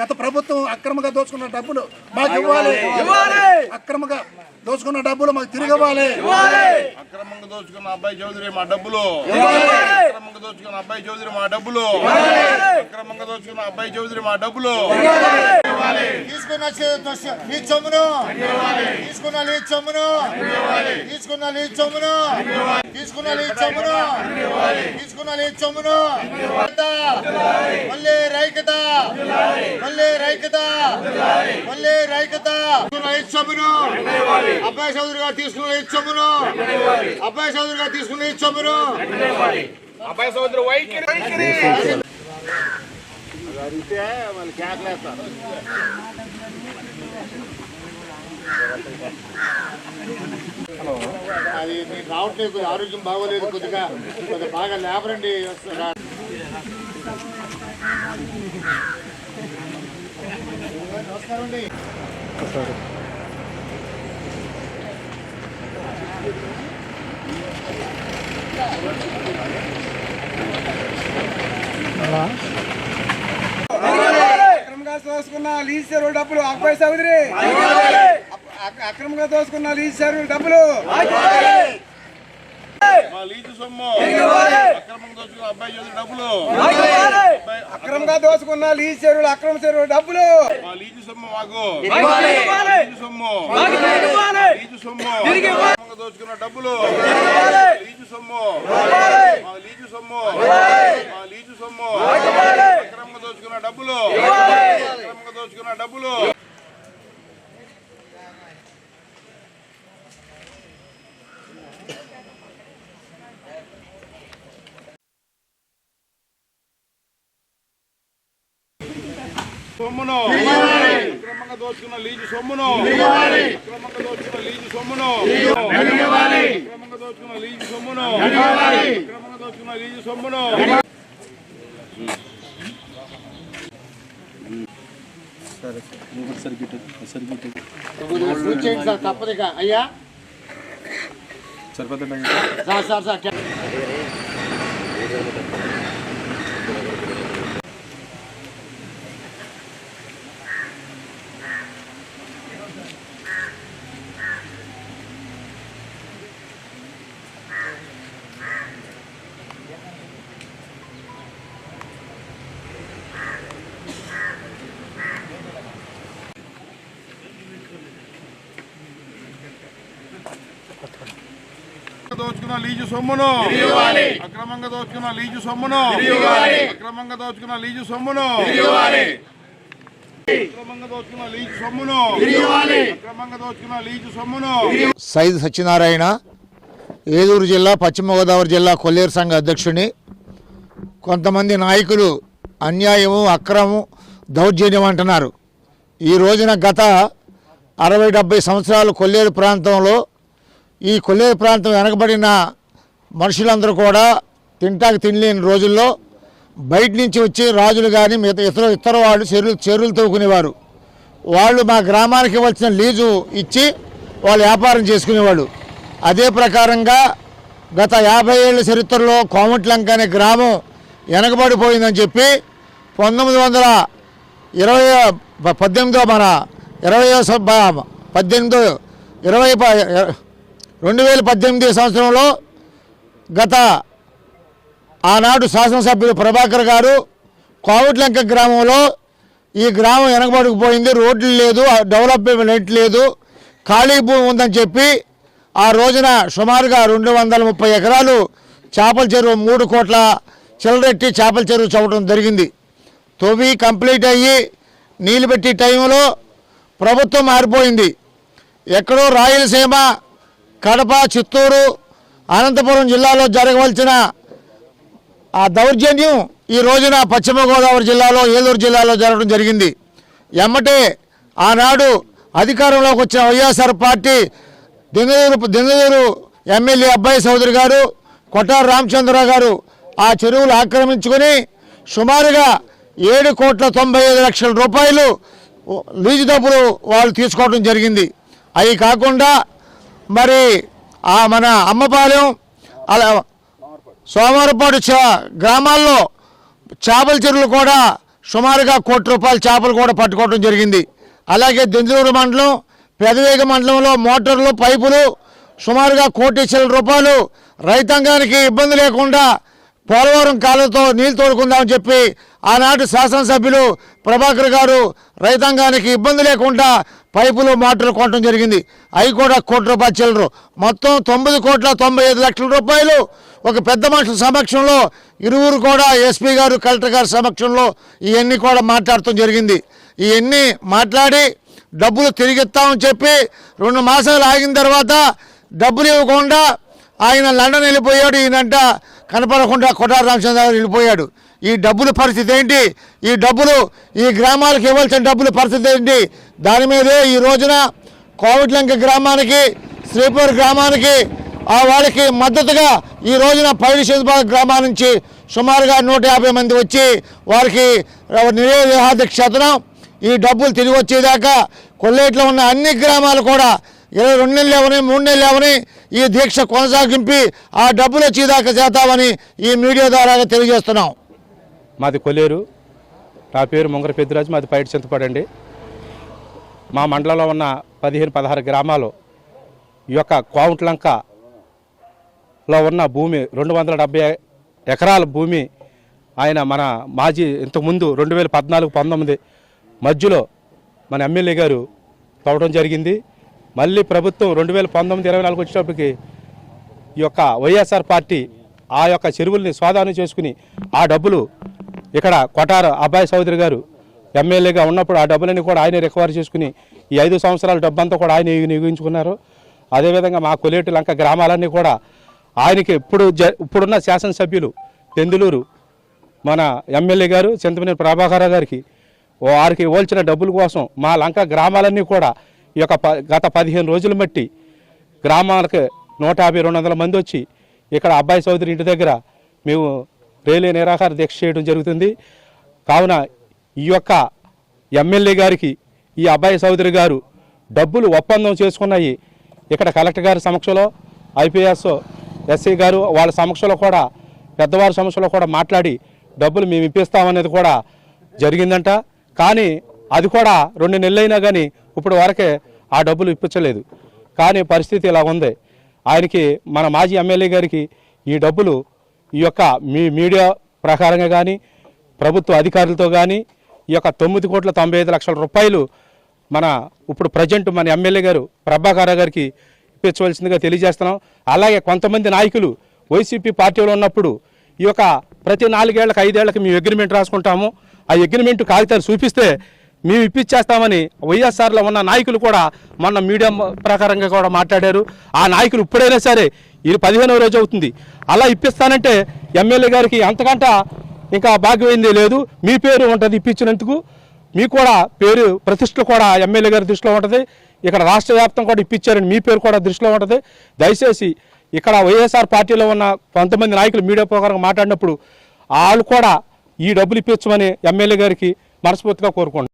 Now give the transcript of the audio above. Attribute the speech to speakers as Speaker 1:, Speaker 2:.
Speaker 1: గత ప్రభుత్వం అక్రమంగా దోచుకున్న డబ్బులు మాకు ఇవ్వాలి. అక్రమంగా దోచుకున్న డబ్బులు మాకు తిరిగి ఇవ్వాలి.
Speaker 2: అక్రమంగా దోచుకున్న అబ్బాయి చౌదరి మా డబ్బులు. అక్రమంగా దోచుకున్న అబ్బాయి చౌదరి మా డబ్బులు. అక్రమంగా దోచుకున్న అబ్బాయి చౌదరి మా డబ్బులు.
Speaker 3: తీసుకున్న చే- నీ చొమ్మును. తీసుకున్న నీ చొమ్మును. తీసుకున్న నీ చొమ్మును. తీసుకున్న నీ చొమ్మును. తీసుకున్న నీ చొమ్మును. మళ్ళీ రైకత మళ్ళీ రైకత మళ్ళీ రైకత ఈ చొమ్మును. అబ్బాయి చౌదరి గారు తీసుకున్న చొమ్మును. అబ్బాయి చౌదరి గారు తీసుకున్న చొమ్మును.
Speaker 2: అబ్బాయి సోదరు వైఖరి.
Speaker 3: అడిగితే వాళ్ళు కేకలేస్తారు. అది నేను రావట్లేదు కొద్దిగా ఆరోగ్యం బాగోలేదు కొద్దిగా కొద్దిగా బాగా లేబరండి వస్తారా నమస్కారం అండి
Speaker 4: అక్రమంగా దోసుకున్న లీజ్ డబ్బులు అబ్బాయి సౌదరి అక్రమంగా దోసుకున్న లీజ్ చెరువు డబ్బులు.
Speaker 2: మా లీజు సొమ్ము. అక్రమంగా దోచుకున్న అబ్బాయి చౌదరి డబ్బులు.
Speaker 4: అక్రమంగా దోసుకున్న లీజ్ చెరువులు అక్రమ చెరువు డబ్బులు.
Speaker 2: మా లీజు సొమ్ము మాకు. లీజు సొమ్ము. లీజు సొమ్ము. అక్రమంగా దోచుకున్న డబ్బులు. లీజు సొమ్ము. మా లీజు సొమ్ము. మా లీజు సొమ్ము. అక్రమంగా దోచుకున్న డబ్బులు. అక్రమంగా దోచుకున్న డబ్బులు. సొమ్మును. అక్రమంగా దోచుకున్న లీజు సొమ్మును. అక్రమంగా దోచుకున్న లీజు సొమ్మును. అక్రమంగా దోచుకున్న లీజు సొమ్మును. అక్రమంగా దోచుకున్న లీజు సొమ్మును.
Speaker 3: తప్పదిగా అయ్యా? సార్ సార్ సార్
Speaker 2: దోచుకున్న లీజు సొమ్మును. అక్రమంగా దోచుకున్న లీజు సొమ్మును. అక్రమంగా దోచుకున్న లీజు సొమ్మును. అక్రమంగా దోచుకున్న లీజు సొమ్మును. అక్రమంగా దోచుకున్న లీజు సొమ్మును.
Speaker 3: సైద్ సత్యనారాయణ ఏలూరు జిల్లా పశ్చిమ గోదావరి జిల్లా కొల్లేరు సంఘ అధ్యక్షుని. కొంతమంది నాయకులు అన్యాయము అక్రమం దౌర్జన్యం అంటున్నారు. ఈ రోజున గత అరవై డెబ్బై సంవత్సరాలు కొల్లేరు ప్రాంతంలో ఈ కొల్లేరు ప్రాంతం వెనకబడిన మనుషులందరూ కూడా తింటాకు తినలేని రోజుల్లో బయట నుంచి వచ్చి రాజులు కానీ మిగతా ఇతర ఇతర వాళ్ళు చెరువులు చెరువులు తవ్వుకునేవారు. వాళ్ళు మా గ్రామానికి ఇవ్వాల్సిన లీజు ఇచ్చి వాళ్ళు వ్యాపారం చేసుకునేవాళ్ళు. అదే ప్రకారంగా గత యాభై ఏళ్ళ చరిత్రలో కోమట్లంక అనే గ్రామం వెనకబడిపోయిందని చెప్పి పంతొమ్మిది వందల ఇరవై పద్దెనిమిదో మన ఇరవయో పద్దెనిమిదో ఇరవై రెండు వేల పద్దెనిమిది సంవత్సరంలో గత ఆనాడు శాసనసభ్యులు ప్రభాకర్ గారు కోవట్లంక గ్రామంలో ఈ గ్రామం వెనకబడుకుపోయింది రోడ్లు లేదు డెవలప్మెంట్ లేదు ఖాళీ భూమి ఉందని చెప్పి ఆ రోజున సుమారుగా రెండు వందల ముప్పై ఎకరాలు చేపల చెరువు మూడు కోట్ల చిల్లరెట్టి చేపల చెరువు చవటం జరిగింది. తొవి కంప్లీట్ అయ్యి నీళ్ళు పెట్టి టైంలో ప్రభుత్వం మారిపోయింది. ఎక్కడో రాయలసీమ కడప చిత్తూరు అనంతపురం జిల్లాలో జరగవలసిన ఆ దౌర్జన్యం ఈ రోజున పశ్చిమ గోదావరి జిల్లాలో ఏలూరు జిల్లాలో జరగడం జరిగింది. ఎమ్మటే ఆనాడు అధికారంలోకి వచ్చిన YSR party Denduluru Denduluru MLA Abbaya Chowdary గారు కొట్టారు రామచంద్రరావు గారు ఆ చెరువులు ఆక్రమించుకొని సుమారుగా ఏడు కోట్ల తొంభై ఐదు లక్షల రూపాయలు లీజు డబ్బులు వాళ్ళు తీసుకోవడం జరిగింది. అవి కాకుండా మరి ఆ మన అమ్మపాలెం అలా సోమవారపాటు గ్రామాల్లో చేపల చెరువులు కూడా సుమారుగా కోటి రూపాయల చేపలు కూడా పట్టుకోవడం జరిగింది. అలాగే దెందులూరు మండలం పెదవేగ మండలంలో మోటార్లు పైపులు సుమారుగా కోటి చిల్లర రూపాయలు రైతాంగానికి ఇబ్బంది లేకుండా పోలవరం కాలువతో నీళ్ళు తోడుకుందామని చెప్పి ఆనాటి శాసనసభ్యులు ప్రభాకర్ గారు రైతాంగానికి ఇబ్బంది లేకుండా పైపులు మోటార్లు కొనడం జరిగింది. అవి కూడా కోటి రూపాయలు చిల్లరు. మొత్తం తొమ్మిది కోట్ల తొంభై ఐదు లక్షల రూపాయలు ఒక పెద్ద మనుషుల సమక్షంలో ఇరువురు కూడా ఎస్పీ గారు కలెక్టర్ గారి సమక్షంలో ఇవన్నీ కూడా మాట్లాడటం జరిగింది. ఇవన్నీ మాట్లాడి డబ్బులు తిరిగిస్తామని చెప్పి రెండు మాసాలు ఆగిన తర్వాత డబ్బులు ఇవ్వకుండా ఆయన లండన్ వెళ్ళిపోయాడు. ఈయనంట కనపడకుండా కొట్టార రామచంద్ర గారు వెళ్ళిపోయాడు. ఈ డబ్బుల పరిస్థితి ఏంటి? ఈ డబ్బులు ఈ గ్రామాలకు ఇవ్వాల్సిన డబ్బుల పరిస్థితి ఏంటి? దాని మీదే ఈ రోజున కోవిడ్లంక గ్రామానికి శ్రీపూర్ గ్రామానికి ఆ వాళ్ళకి మద్దతుగా ఈ రోజున పైడి గ్రామాల నుంచి సుమారుగా నూట యాభై మంది వచ్చి వారికి నిరోధక ఈ డబ్బులు తిరిగి వచ్చేదాకా కొల్లేట్లో ఉన్న అన్ని గ్రామాలు కూడా ఇరవై రెండు నెలలు లేవని మూడు నెలలు లేవని ఈ దీక్ష కొనసాగింపి ఆ డబ్బులు వచ్చేదాకా చేద్దామని ఈ మీడియా ద్వారా తెలియజేస్తున్నాం.
Speaker 5: మాది కొలేరు నా పేరు ముంగర పెద్దిరాజు మాది పైట చింతపడండి. మా మండలంలో ఉన్న పదిహేను పదహారు గ్రామాలు ఈ యొక్క కోవుట్లంకలో ఉన్న భూమి రెండు వందల డెబ్బై ఎకరాల భూమి ఆయన మన మాజీ ఇంతకుముందు రెండు వేల పద్నాలుగు పంతొమ్మిది మధ్యలో మన ఎమ్మెల్యే గారు తవ్వడం జరిగింది. మళ్ళీ ప్రభుత్వం రెండు వేల పంతొమ్మిది ఇరవై నాలుగు వచ్చేటప్పటికి ఈ యొక్క వైఎస్ఆర్ పార్టీ ఆ యొక్క చెరువుల్ని స్వాధీనం చేసుకుని ఆ డబ్బులు ఇక్కడ కొటార అబ్బాయి చౌదరి గారు ఎమ్మెల్యేగా ఉన్నప్పుడు ఆ డబ్బులన్నీ కూడా ఆయన రికవర్ చేసుకుని ఈ ఐదు సంవత్సరాల డబ్బంతా కూడా ఆయన నియోగించుకున్నారు అదేవిధంగా మా కొలేటి లంక గ్రామాలన్నీ కూడా ఆయనకి ఇప్పుడు జ ఇప్పుడున్న శాసనసభ్యులు తెందులూరు మన ఎమ్మెల్యే గారు చింతమనేని ప్రభాకర్ గారికి వారికి ఇవ్వాల్సిన డబ్బుల కోసం మా లంక గ్రామాలన్నీ కూడా ఈ యొక్క ప- గత పదిహేను రోజులు బట్టి గ్రామాలకు నూట యాభై రెండు వందల మంది వచ్చి ఇక్కడ అబ్బాయి చౌదరి ఇంటి దగ్గర మేము రైల్వే నిరాహార దీక్ష చేయడం జరుగుతుంది. కావున ఈ యొక్క ఎమ్మెల్యే గారికి ఈ అబ్బాయి చౌదరి గారు డబ్బులు ఒప్పందం చేసుకున్నాయి. ఇక్కడ కలెక్టర్ గారి సమక్షంలో ఐపీఎస్ ఎస్సీ గారు వాళ్ళ సమక్షంలో కూడా పెద్దవారి సమక్షంలో కూడా మాట్లాడి డబ్బులు మేము ఇప్పిస్తామనేది కూడా జరిగిందంట. కానీ అది కూడా రెండు నెలలైనా కానీ ఇప్పుడు వరకే ఆ డబ్బులు ఇప్పించలేదు. కానీ పరిస్థితి ఇలా ఉంది. ఆయనకి మన మాజీ ఎమ్మెల్యే గారికి ఈ డబ్బులు ఈ యొక్క మీ మీడియా ప్రకారంగా కానీ ప్రభుత్వ అధికారులతో కానీ ఈ యొక్క తొమ్మిది కోట్ల తొంభై ఐదు లక్షల రూపాయలు మన ఇప్పుడు ప్రజెంట్ మన ఎమ్మెల్యే గారు ప్రభాకర్ గారికి ఇప్పించవలసిందిగా తెలియజేస్తున్నాం. అలాగే కొంతమంది నాయకులు వైసీపీ పార్టీలో ఉన్నప్పుడు ఈ యొక్క ప్రతి నాలుగేళ్ళకు ఐదేళ్ళకు మేము అగ్రిమెంట్ రాసుకుంటాము. ఆ అగ్రిమెంట్ కాగితాలు చూపిస్తే మేము ఇప్పించేస్తామని వైఎస్ఆర్లో ఉన్న నాయకులు కూడా మొన్న మీడియా ప్రకారంగా కూడా మాట్లాడారు. ఆ నాయకులు ఇప్పుడైనా సరే ఇది పదిహేనవ రోజు అవుతుంది. అలా ఇప్పిస్తానంటే ఎమ్మెల్యే గారికి అంతకంట ఇంకా భాగ్యమైందే లేదు. మీ పేరు ఉంటుంది ఇప్పించినందుకు. మీ కూడా పేరు ప్రతిష్టలు కూడా ఎమ్మెల్యే గారి దృష్టిలో ఉంటుంది. ఇక్కడ రాష్ట్ర వ్యాప్తం కూడా ఇప్పించారని మీ పేరు కూడా దృష్టిలో ఉంటుంది. దయచేసి ఇక్కడ వైఎస్ఆర్ పార్టీలో ఉన్న కొంతమంది నాయకులు మీడియా ప్రకారం మాట్లాడినప్పుడు వాళ్ళు కూడా ఈ డబ్బులు ఇప్పించమని ఎమ్మెల్యే గారికి మనస్ఫూర్తిగా కోరుకుంటారు